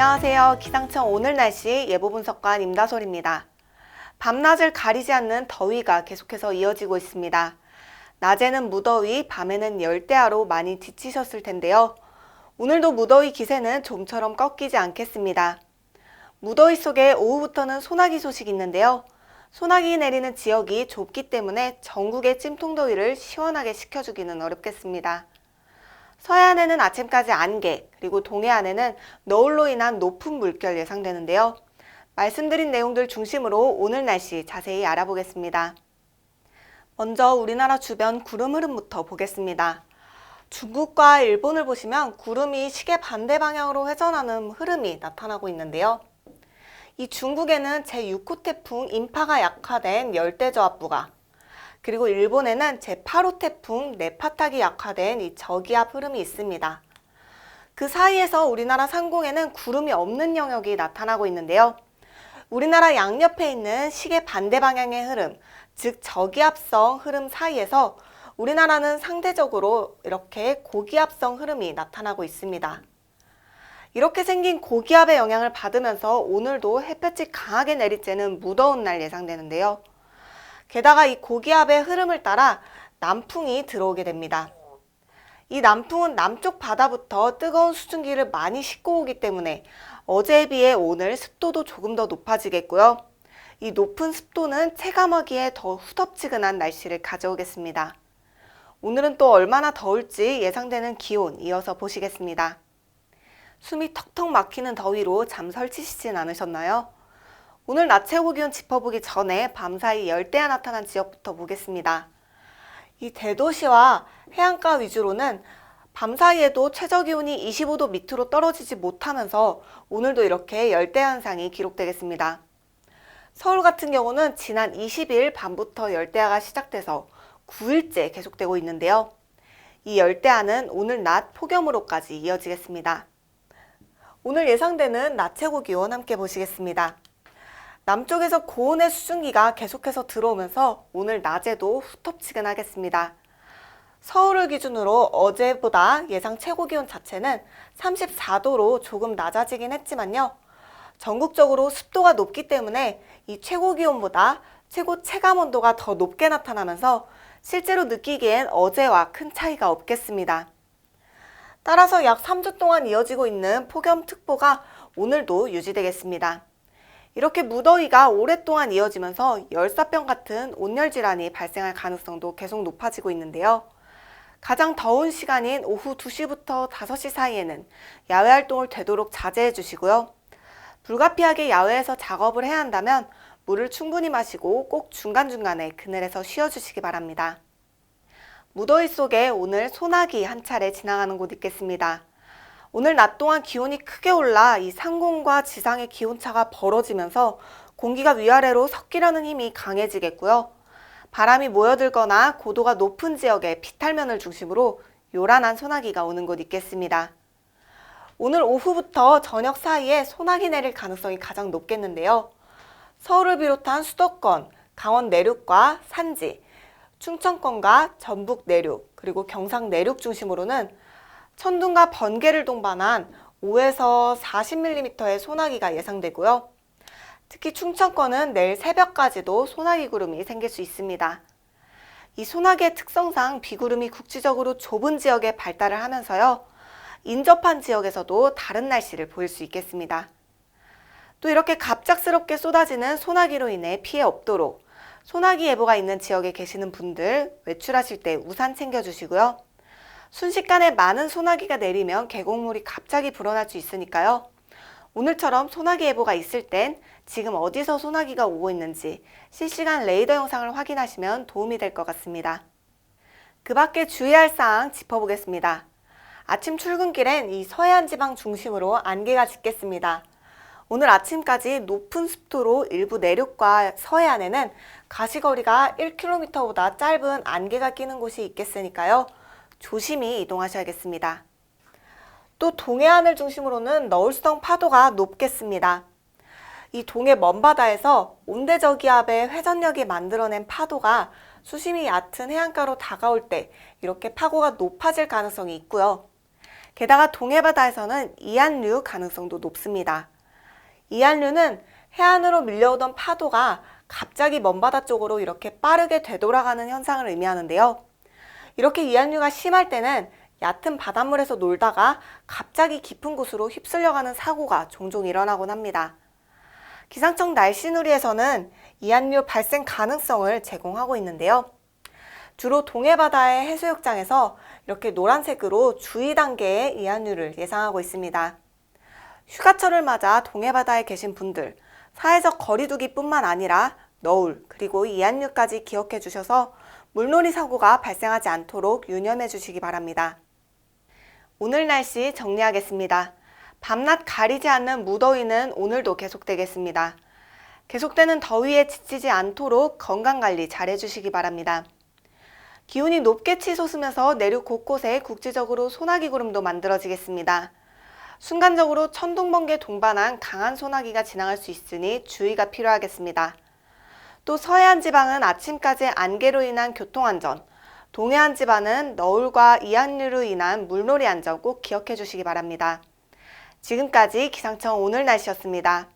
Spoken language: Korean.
안녕하세요. 기상청 오늘 날씨 예보 분석관 임다솔입니다. 밤낮을 가리지 않는 더위가 계속해서 이어지고 있습니다. 낮에는 무더위, 밤에는 열대야로 많이 지치셨을 텐데요. 오늘도 무더위 기세는 좀처럼 꺾이지 않겠습니다. 무더위 속에 오후부터는 소나기 소식이 있는데요. 소나기 내리는 지역이 좁기 때문에 전국의 찜통더위를 시원하게 식혀주기는 어렵겠습니다. 서해안에는 아침까지 안개, 그리고 동해안에는 너울로 인한 높은 물결 예상되는데요. 말씀드린 내용들 중심으로 오늘 날씨 자세히 알아보겠습니다. 먼저 우리나라 주변 구름 흐름부터 보겠습니다. 중국과 일본을 보시면 구름이 시계 반대 방향으로 회전하는 흐름이 나타나고 있는데요. 이 중국에는 제6호 태풍 인파가 약화된 열대저압부가 그리고 일본에는 제8호 태풍 네파탁이 약화된 이 저기압 흐름이 있습니다. 그 사이에서 우리나라 상공에는 구름이 없는 영역이 나타나고 있는데요. 우리나라 양옆에 있는 시계 반대 방향의 흐름, 즉 저기압성 흐름 사이에서 우리나라는 상대적으로 이렇게 고기압성 흐름이 나타나고 있습니다. 이렇게 생긴 고기압의 영향을 받으면서 오늘도 햇볕이 강하게 내리쬐는 무더운 날 예상되는데요. 게다가 이 고기압의 흐름을 따라 남풍이 들어오게 됩니다. 이 남풍은 남쪽 바다부터 뜨거운 수증기를 많이 싣고 오기 때문에 어제에 비해 오늘 습도도 조금 더 높아지겠고요. 이 높은 습도는 체감하기에 더 후덥지근한 날씨를 가져오겠습니다. 오늘은 또 얼마나 더울지 예상되는 기온 이어서 보시겠습니다. 숨이 턱턱 막히는 더위로 잠 설치시진 않으셨나요? 오늘 낮 최고 기온 짚어보기 전에 밤사이 열대야 나타난 지역부터 보겠습니다. 이 대도시와 해안가 위주로는 밤사이에도 최저 기온이 25도 밑으로 떨어지지 못하면서 오늘도 이렇게 열대 현상이 기록되겠습니다. 서울 같은 경우는 지난 20일 밤부터 열대야가 시작돼서 9일째 계속되고 있는데요. 이 열대야는 오늘 낮 폭염으로까지 이어지겠습니다. 오늘 예상되는 낮 최고 기온 함께 보시겠습니다. 남쪽에서 고온의 수증기가 계속해서 들어오면서 오늘 낮에도 후텁지근하겠습니다. 서울을 기준으로 어제보다 예상 최고 기온 자체는 34도로 조금 낮아지긴 했지만요. 전국적으로 습도가 높기 때문에 이 최고 기온보다 최고 체감 온도가 더 높게 나타나면서 실제로 느끼기엔 어제와 큰 차이가 없겠습니다. 따라서 약 3주 동안 이어지고 있는 폭염특보가 오늘도 유지되겠습니다. 이렇게 무더위가 오랫동안 이어지면서 열사병 같은 온열 질환이 발생할 가능성도 계속 높아지고 있는데요. 가장 더운 시간인 오후 2시부터 5시 사이에는 야외 활동을 되도록 자제해 주시고요. 불가피하게 야외에서 작업을 해야 한다면 물을 충분히 마시고 꼭 중간중간에 그늘에서 쉬어 주시기 바랍니다. 무더위 속에 오늘 소나기 한 차례 지나가는 곳 있겠습니다. 오늘 낮 동안 기온이 크게 올라 이 상공과 지상의 기온차가 벌어지면서 공기가 위아래로 섞이려는 힘이 강해지겠고요. 바람이 모여들거나 고도가 높은 지역에 비탈면을 중심으로 요란한 소나기가 오는 곳 있겠습니다. 오늘 오후부터 저녁 사이에 소나기 내릴 가능성이 가장 높겠는데요. 서울을 비롯한 수도권, 강원 내륙과 산지, 충청권과 전북 내륙, 그리고 경상 내륙 중심으로는 천둥과 번개를 동반한 5에서 40mm의 소나기가 예상되고요. 특히 충청권은 내일 새벽까지도 소나기 구름이 생길 수 있습니다. 이 소나기의 특성상 비구름이 국지적으로 좁은 지역에 발달을 하면서요. 인접한 지역에서도 다른 날씨를 보일 수 있겠습니다. 또 이렇게 갑작스럽게 쏟아지는 소나기로 인해 피해 없도록 소나기 예보가 있는 지역에 계시는 분들 외출하실 때 우산 챙겨주시고요. 순식간에 많은 소나기가 내리면 계곡물이 갑자기 불어날 수 있으니까요. 오늘처럼 소나기 예보가 있을 땐 지금 어디서 소나기가 오고 있는지 실시간 레이더 영상을 확인하시면 도움이 될 것 같습니다. 그 밖에 주의할 사항 짚어보겠습니다. 아침 출근길엔 이 서해안 지방 중심으로 안개가 짙겠습니다. 오늘 아침까지 높은 습도로 일부 내륙과 서해안에는 가시거리가 1km보다 짧은 안개가 끼는 곳이 있겠으니까요. 조심히 이동하셔야겠습니다. 또 동해안을 중심으로는 너울성 파도가 높겠습니다. 이 동해 먼바다에서 온대저기압의 회전력이 만들어낸 파도가 수심이 얕은 해안가로 다가올 때 이렇게 파고가 높아질 가능성이 있고요. 게다가 동해바다에서는 이한류 가능성도 높습니다. 이한류는 해안으로 밀려오던 파도가 갑자기 먼바다 쪽으로 이렇게 빠르게 되돌아가는 현상을 의미하는데요. 이렇게 이한류가 심할 때는 얕은 바닷물에서 놀다가 갑자기 깊은 곳으로 휩쓸려가는 사고가 종종 일어나곤 합니다. 기상청 날씨누리에서는 이한류 발생 가능성을 제공하고 있는데요. 주로 동해바다의 해수욕장에서 이렇게 노란색으로 주의 단계의 이한류를 예상하고 있습니다. 휴가철을 맞아 동해바다에 계신 분들, 사회적 거리두기뿐만 아니라 너울 그리고 이한류까지 기억해 주셔서 물놀이 사고가 발생하지 않도록 유념해 주시기 바랍니다. 오늘 날씨 정리하겠습니다. 밤낮 가리지 않는 무더위는 오늘도 계속되겠습니다. 계속되는 더위에 지치지 않도록 건강관리 잘 해주시기 바랍니다. 기온이 높게 치솟으면서 내륙 곳곳에 국지적으로 소나기 구름도 만들어지겠습니다. 순간적으로 천둥 번개 동반한 강한 소나기가 지나갈 수 있으니 주의가 필요하겠습니다. 또 서해안 지방은 아침까지 안개로 인한 교통안전, 동해안 지방은 너울과 이한류로 인한 물놀이 안전 꼭 기억해 주시기 바랍니다. 지금까지 기상청 오늘 날씨였습니다.